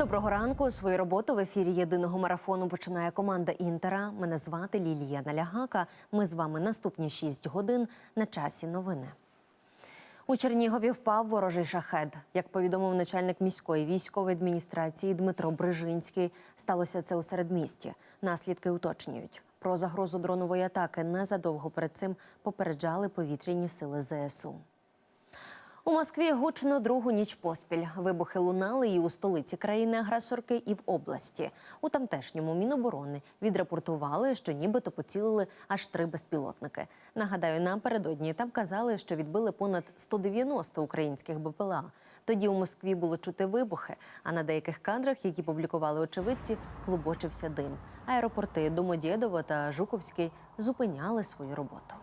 Доброго ранку. Свою роботу в ефірі єдиного марафону починає команда Інтера. Мене звати Лілія Налягака. Ми з вами наступні 6 годин на часі новини. У Чернігові впав ворожий шахед. Як повідомив начальник міської військової адміністрації Дмитро Брижинський, сталося це у середмісті. Наслідки уточнюють. Про загрозу дронової атаки незадовго перед цим попереджали повітряні сили ЗСУ. У Москві гучно другу ніч поспіль. Вибухи лунали і у столиці країни-агресорки, і в області. У тамтешньому міноборони відрапортували, що нібито поцілили аж три безпілотники. Нагадаю, напередодні там казали, що відбили понад 190 українських БПЛА. Тоді у Москві було чути вибухи, а на деяких кадрах, які публікували очевидці, клубочився дим. Аеропорти Домодєдово та Жуковський зупиняли свою роботу.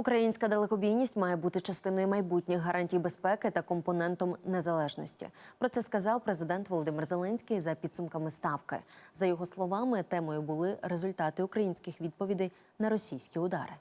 Українська далекобійність має бути частиною майбутніх гарантій безпеки та компонентом незалежності. Про це сказав президент Володимир Зеленський за підсумками ставки. За його словами, темою були результати українських відповідей на російські удари.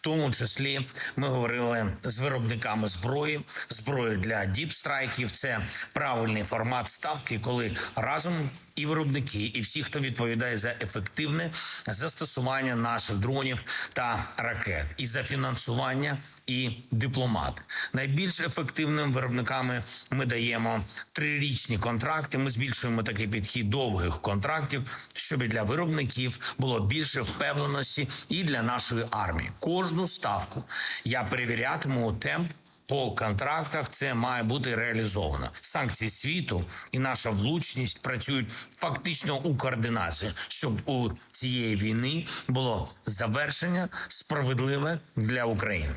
Тому числі ми говорили з виробниками зброї, зброї для діпстрайків. Це правильний формат ставки, коли разом і виробники, і всі, хто відповідає за ефективне застосування наших дронів та ракет, і за фінансування. І дипломати найбільш ефективним виробниками ми даємо трирічні контракти. Ми збільшуємо такий підхід довгих контрактів, щоб для виробників було більше впевненості і для нашої армії. Кожну ставку я перевірятиму темп по контрактах це має бути реалізовано. Санкції світу і наша влучність працюють фактично у координації, щоб у цієї війни було завершення справедливе для України.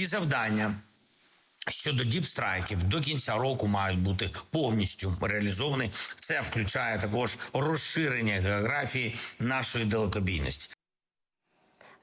Всі завдання. Щодо діпстрайків до кінця року мають бути повністю реалізовані. Це включає також розширення географії нашої далекобійності.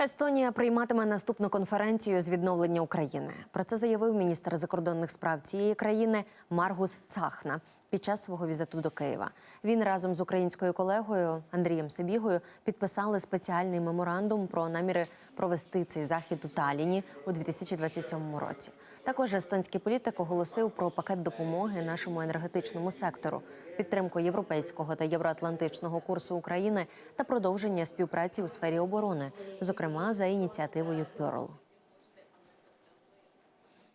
Естонія прийматиме наступну конференцію з відновлення України. Про це заявив міністр закордонних справ цієї країни Маргус Цахна під час свого візиту до Києва. Він разом з українською колегою Андрієм Себігою підписали спеціальний меморандум про наміри провести цей захід у Таліні у 2027 році. Також естонський політик оголосив про пакет допомоги нашому енергетичному сектору, підтримку європейського та євроатлантичного курсу України та продовження співпраці у сфері оборони, зокрема за ініціативою Пьорл.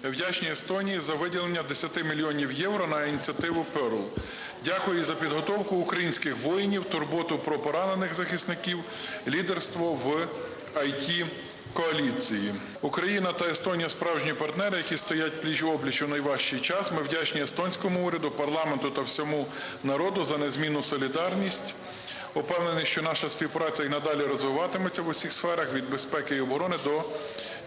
Вдячні Естонії за виділення 10 мільйонів євро на ініціативу Перл. Дякую за підготовку українських воїнів, турботу про поранених захисників, лідерство в it коаліції. Україна та Естонія справжні партнери, які стоять пліч опліч у найважчий час. Ми вдячні естонському уряду, парламенту та всьому народу за незмінну солідарність. Упевнений, що наша співпраця і надалі розвиватиметься в усіх сферах від безпеки і оборони до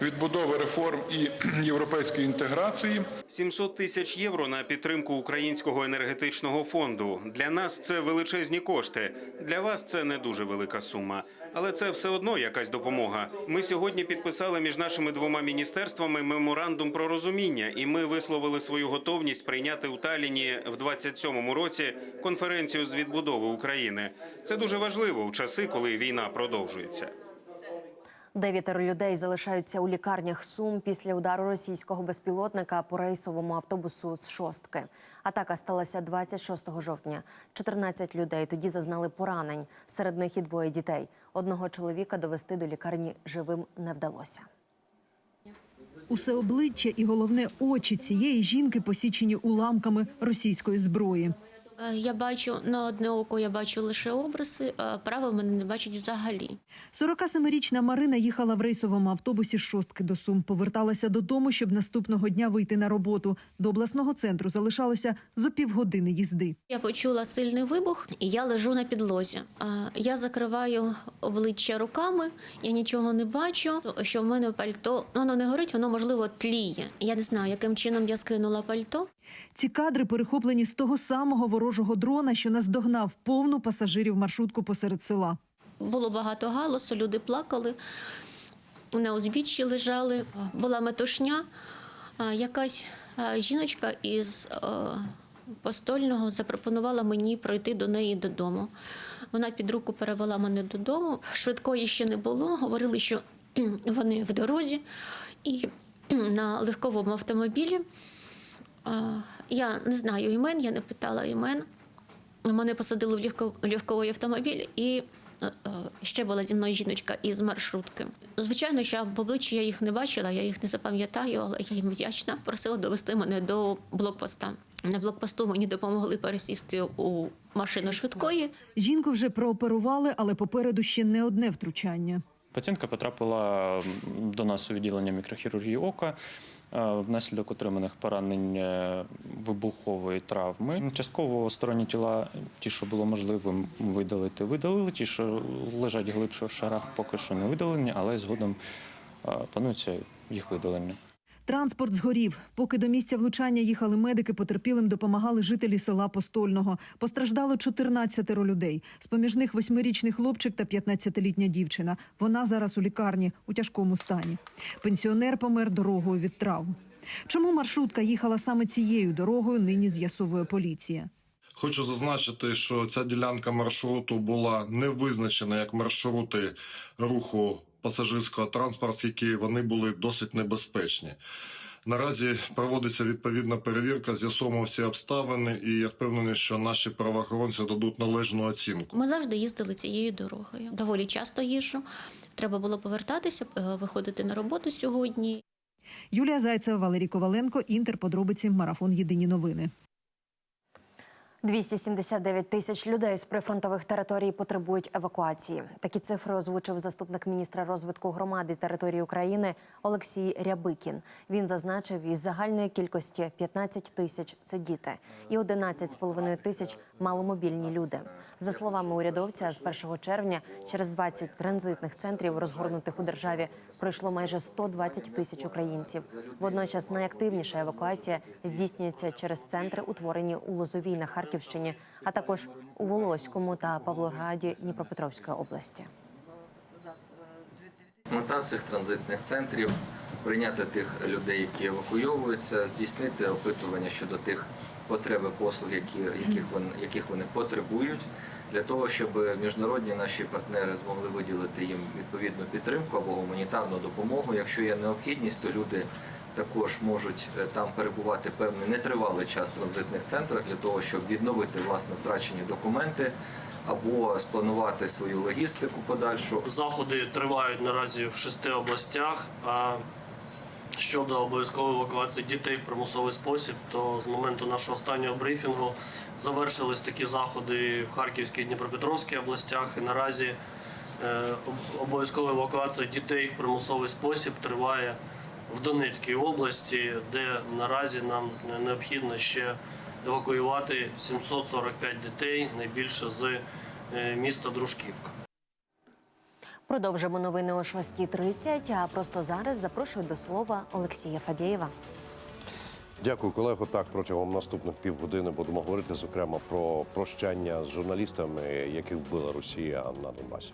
відбудови реформ і європейської інтеграції. 700 тисяч євро на підтримку українського енергетичного фонду. Для нас це величезні кошти. Для вас це не дуже велика сума. Але це все одно якась допомога. Ми сьогодні підписали між нашими двома міністерствами меморандум про розуміння, і ми висловили свою готовність прийняти у Таліні в 27-му році конференцію з відбудови України. Це дуже важливо в часи, коли війна продовжується. Дев'ятеро людей залишаються у лікарнях Сум після удару російського безпілотника по рейсовому автобусу з шостки. Атака сталася 26 жовтня. 14 людей тоді зазнали поранень. Серед них і двоє дітей. Одного чоловіка довести до лікарні живим не вдалося. Усе обличчя і головне очі цієї жінки посічені уламками російської зброї. Е, Я бачу на одне око, я бачу лише обриси, а праве в мене не бачить взагалі. 47-річна Марина їхала в рейсовому автобусі з шостки до Сум. Поверталася додому, щоб наступного дня вийти на роботу. До обласного центру залишалося зо півгодини їзди. Я почула сильний вибух, і я лежу на підлозі. Я закриваю обличчя руками, я нічого не бачу. Що в мене пальто воно не горить, воно можливо тліє. Я не знаю, яким чином я скинула пальто. Ці кадри перехоплені з того самого ворожого дрона, що наздогнав повну пасажирів маршрутку посеред села. Було багато галасу, люди плакали, на узбіччі лежали, була метушня. Якась жіночка із постольного запропонувала мені пройти до неї додому. Вона під руку перевела мене додому. Швидкої ще не було. Говорили, що вони в дорозі, і на легковому автомобілі Я не знаю імен, я не питала імен. Мене посадили в легко- легковий автомобіль, і е, е, ще була зі мною жіночка із маршрутки. Звичайно, що в обличчі я їх не бачила, я їх не запам'ятаю, але я їм вдячна. Просила довести мене до блокпоста. На блокпосту мені допомогли пересісти у машину швидкої. Жінку вже прооперували, але попереду ще не одне втручання. Пацієнтка потрапила до нас у відділення мікрохірургії ока внаслідок отриманих поранень е, вибухової травми. Частково сторонні тіла, ті, що було можливим видалити, видалили. Ті, що лежать глибше в шарах, поки що не видалені, але згодом е, планується їх видалення. Транспорт згорів. Поки до місця влучання їхали медики, потерпілим допомагали жителі села Постольного. Постраждало 14 людей. З-поміж них восьмирічний хлопчик та 15-літня дівчина. Вона зараз у лікарні у тяжкому стані. Пенсіонер помер дорогою від травм. Чому маршрутка їхала саме цією дорогою, нині з'ясовує поліція. Хочу зазначити, що ця ділянка маршруту була не визначена як маршрути руху пасажирського транспорту, оскільки вони були досить небезпечні. Наразі проводиться відповідна перевірка, з'ясовуємо всі обставини, і я впевнений, що наші правоохоронці дадуть належну оцінку. Ми завжди їздили цією дорогою. Доволі часто їжджу. Треба було повертатися, е, виходити на роботу сьогодні. Юлія Зайцева, Валерій Коваленко, Інтер. Подробиці. Марафон. Єдині новини. 279 тисяч людей з прифронтових територій потребують евакуації. Такі цифри озвучив заступник міністра розвитку громади території України Олексій Рябикін. Він зазначив, із загальної кількості 15 тисяч це діти, і 11,5 тисяч маломобільні люди. За словами урядовця, з 1 червня через 20 транзитних центрів, розгорнутих у державі, пройшло майже 120 тисяч українців. Водночас найактивніша евакуація здійснюється через центри, утворені у Лозовій на Харківщині, а також у Волоському та Павлограді Дніпропетровської області. Мета цих транзитних центрів прийняти тих людей, які евакуйовуються, здійснити опитування щодо тих потреб і послуг, які, яких, вони, яких вони потребують, для того, щоб міжнародні наші партнери змогли виділити їм відповідну підтримку або гуманітарну допомогу. Якщо є необхідність, то люди також можуть е, там перебувати певний нетривалий час в транзитних центрах для того, щоб відновити власне втрачені документи або спланувати свою логістику подальшу. Заходи тривають наразі в шести областях. А щодо обов'язкової евакуації дітей в примусовий спосіб, то з моменту нашого останнього брифінгу завершились такі заходи в Харківській і Дніпропетровській областях. І наразі е, обов'язкова евакуація дітей в примусовий спосіб триває в Донецькій області, де наразі нам необхідно ще евакуювати 745 дітей, найбільше з е, міста Дружківка. Продовжимо новини о 6.30, А просто зараз запрошую до слова Олексія Фадєєва. Дякую, колего. Так, протягом наступних півгодини будемо говорити зокрема про прощання з журналістами, яких вбила Росія на Донбасі.